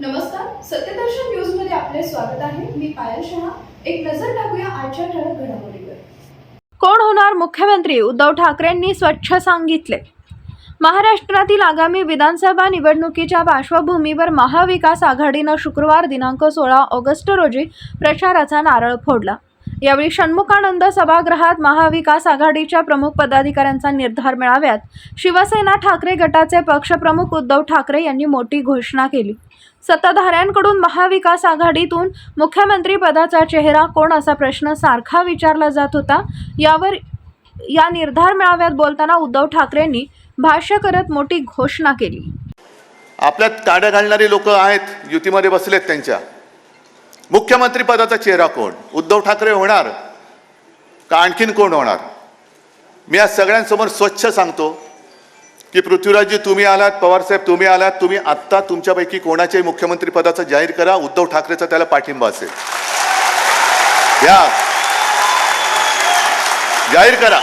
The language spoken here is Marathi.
नमस्कार सत्यदर्शन न्यूजमध्ये आपले स्वागत आहे. मी पायल शहा. एक नजर टाकूया आजच्या ठळक घडामोडीवर. कोण होणार मुख्यमंत्री? उद्धव ठाकरेंनी स्वच्छ सांगितले. महाराष्ट्रातील आगामी विधानसभा निवडणुकीच्या पार्श्वभूमीवर महाविकास आघाडीनं शुक्रवार दिनांक सोळा ऑगस्ट रोजी प्रचाराचा नारळ फोडला. यावेळी षण्मुखानंद सभागृहात महाविकास आघाडीच्या प्रमुख पदाधिकाऱ्यांचा निर्धार मेळाव्यात शिवसेना ठाकरे गटाचे पक्षप्रमुख उद्धव ठाकरे यांनी मोठी घोषणा केली. सत्ताधाऱ्यांकडून महाविकास आघाडीतून मुख्यमंत्री पदाचा चेहरा कोण असा प्रश्न सारखा विचारला जात होता यावर या निर्धार मेळाव्यात बोलताना उद्धव ठाकरेंनी भाष्य करत मोठी घोषणा केली. आपल्यात काड्या घालणारी लोक आहेत युतीमध्ये बसलेत त्यांच्या. मुख्यमंत्री पदाचा चेहरा कोण? उद्धव ठाकरे होणार? का आणखीन कोण होणार? मी आज सगळ्यांसमोर स्वच्छ सांगतो की पृथ्वीराजजी तुम्ही आलात पवारसाहेब तुम्ही आलात तुम्ही आत्ता तुमच्यापैकी कोणाच्याही मुख्यमंत्री पदाचा जाहीर करा उद्धव ठाकरेचा त्याला पाठिंबा असेल. या. जाहीर करा.